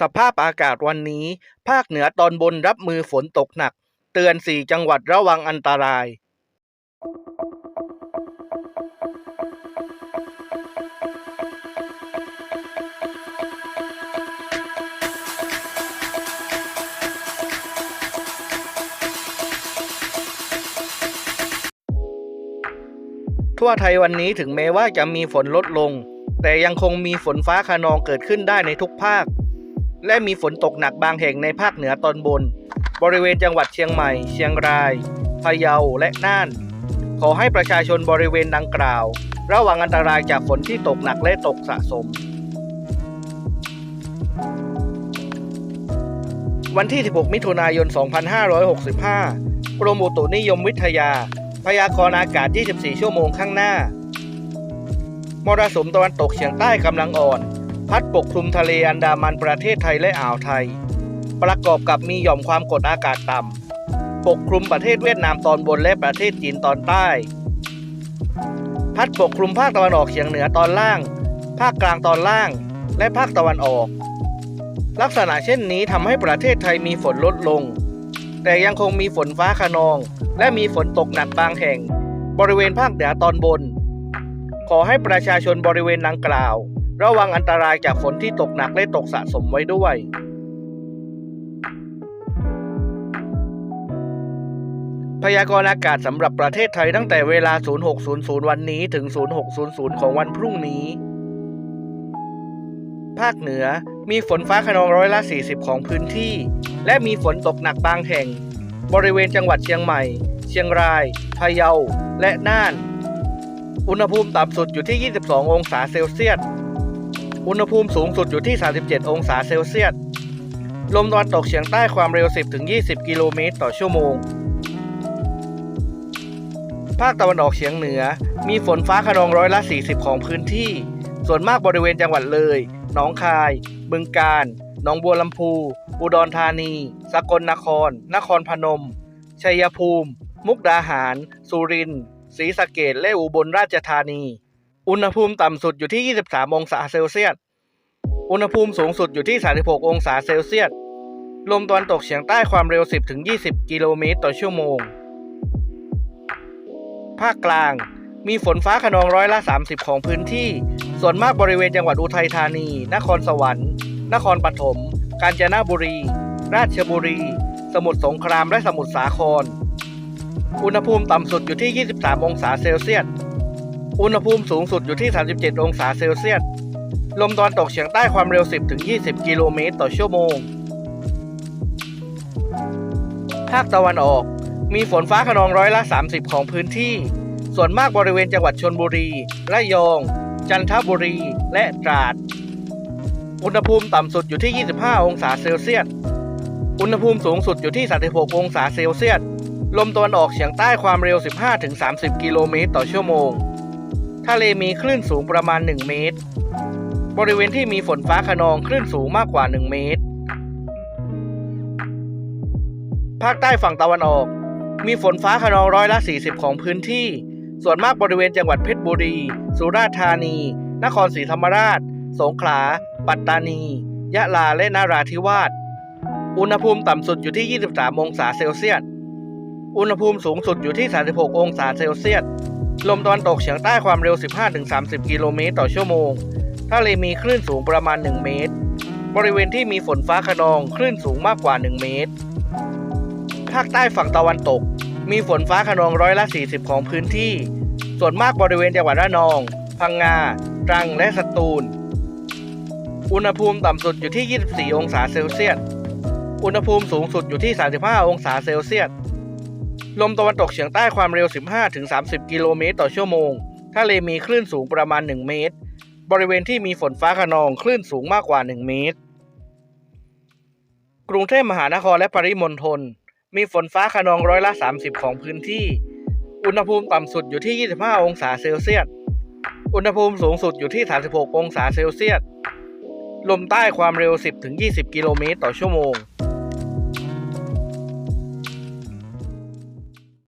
สภาพอากาศวันนี้ ภาคเหนือตอนบนรับมือฝนตกหนัก เตือน 4 จังหวัดระวังอันตราย ทั่วไทยวันนี้ถึงแม้ว่าจะมีฝนลดลง แต่ยังคงมีฝนฟ้าคะนองเกิดขึ้นได้ในทุกภาค และมีฝนตกหนักบางแห่งในภาคเหนือตอนบน บริเวณจังหวัดเชียงใหม่ เชียงราย พะเยา และน่าน ขอให้ประชาชนบริเวณดังกล่าว ระวังอันตรายจากฝนที่ตกหนักและตกสะสม วันที่ 16 มิถุนายน 2565 กรมอุตุนิยมวิทยา พยากรณ์อากาศ 24 ชั่วโมงข้างหน้า มรสุมตะวันตกเฉียงใต้กำลังอ่อน พัดปกคลุมทะเลอันดามันประเทศไทยและอ่าวไทย ประกอบกับมีหย่อมความกดอากาศต่ำปกคลุมประเทศเวียดนามตอนบนและประเทศจีนตอนใต้ พัดปกคลุมภาคตะวันออกเฉียงเหนือตอนล่าง ภาคกลางตอนล่าง และภาคตะวันออก ลักษณะเช่นนี้ทำให้ประเทศไทยมีฝนลดลง แต่ยังคงมีฝนฟ้าคะนอง และมีฝนตกหนักบางแห่ง บริเวณภาคเหนือตอนบน ขอให้ประชาชนบริเวณดังกล่าว ระวังอันตรายจากฝนที่ตกหนักและตกสะสมไว้ด้วย พยากรณ์อากาศสำหรับประเทศไทยตั้งแต่เวลา 0600 วันนี้ถึง 0600 ของวันพรุ่งนี้ ภาคเหนือมีฝนฟ้าขนองร้อยละ 40 ของพื้นที่ และมีฝนตกหนักบางแห่ง บริเวณจังหวัดเชียงใหม่ เชียงราย พะเยา และน่าน อุณหภูมิต่ำสุดอยู่ที่ 22 องศาเซลเซียส อุณหภูมิสูงสุดอยู่ที่ 37 องศาเซลเซียส ลมตะวันตกเฉียงใต้ความเร็ว 10-20 กิโลเมตรต่อชั่วโมง ภาคตะวันออกเฉียงเหนือ มีฝนฟ้าขนองร้อยละ 40 ของพื้นที่ ส่วนมากบริเวณจังหวัดเลย หนองคาย บึงกาฬ หนองบัวลำพู อุดรธานี สกลนคร นครพนม ชัยภูมิ มุกดาหาร สุรินทร์ ศรีสะเกษและอุบลราชธานี อุณหภูมิต่ำสุดอยู่ที่ 23 องศาเซลเซียส อุณหภูมิสูงสุดอยู่ที่ 36 องศาเซลเซียส ลมตะวันตกเฉียงใต้ความเร็ว 10 ถึง 20 กิโลเมตรต่อชั่วโมง ภาคกลาง มีฝนฟ้าขนองร้อยละ 30 ของพื้นที่ ส่วนมากบริเวณจังหวัดอุทัยธานี นครสวรรค์ นครปฐม กาญจนบุรี ราชบุรี สมุทรสงคราม และสมุทรสาคร อุณหภูมิต่ำสุดอยู่ที่ 23 องศาเซลเซียส อุณหภูมิสูงสุดอยู่ที่ 37 องศาเซลเซียส ลมตะวันตกเฉียงใต้ความเร็ว 10-20 กิโลเมตรต่อชั่วโมง ภาคตะวันออก มีฝนฟ้าขนองร้อยละ 30 ของพื้นที่ ส่วนมากบริเวณจังหวัดชนบุรี ระยอง จันทบุรี และตราด อุณหภูมิต่ำสุดอยู่ที่ 25 องศาเซลเซียส อุณหภูมิสูงสุดอยู่ที่ 36 องศาเซลเซียส ลมตะวันออกเฉียงใต้ความเร็ว 15-30 กิโลเมตรต่อชั่วโมง ทะเลมีคลื่นสูงประมาณ 1 เมตร บริเวณที่มีฝนฟ้าขนองคลื่นสูงมากกว่า 1 เมตร ภาคใต้ฝั่งตะวันออก มีฝนฟ้าขนองร้อยละ 40 ของพื้นที่ ส่วนมากบริเวณจังหวัดเพชรบุรี สุราษฎร์ธานี นครศรีธรรมราช สงขลา ปัตตานี ยะลา และนาราธิวาส อุณหภูมิต่ำสุดอยู่ที่ 23 องศาเซลเซียส อุณหภูมิสูงสุดอยู่ที่ 36 องศาเซลเซียส ลมตะวันตกเฉียงใต้ความเร็ว 15-30 กิโลเมตรต่อชั่วโมง ทะเลมีคลื่นสูงประมาณ 1 เมตร บริเวณที่มีฝนฟ้าขนองคลื่นสูงมากกว่า 1 เมตร ภาคใต้ฝั่งตะวันตก มีฝนฟ้าขนองร้อยละ 40 ของพื้นที่ ส่วนมากบริเวณจังหวัดระนอง พังงา ตรัง และสตูล อุณหภูมิต่ำสุดอยู่ที่ 24 องศาเซลเซียส อุณหภูมิสูงสุดอยู่ที่ 35 องศาเซลเซียส ลมตะวันตกเฉียงใต้ความเร็ว 15-30 กิโลเมตรต่อชั่วโมง ทะเลมีคลื่นสูงประมาณ 1 เมตร บริเวณที่มีฝนฟ้าขนองคลื่นสูงมากกว่า 1 เมตร กรุงเทพมหานครและปริมณฑลมีฝนฟ้าขนองร้อยละ 30 ของพื้นที่ อุณหภูมิต่ำสุดอยู่ที่ 25 องศาเซลเซียส อุณหภูมิสูงสุดอยู่ที่ 36 องศาเซลเซียส ลมใต้ความเร็ว 10-20 กิโลเมตรต่อชั่วโมง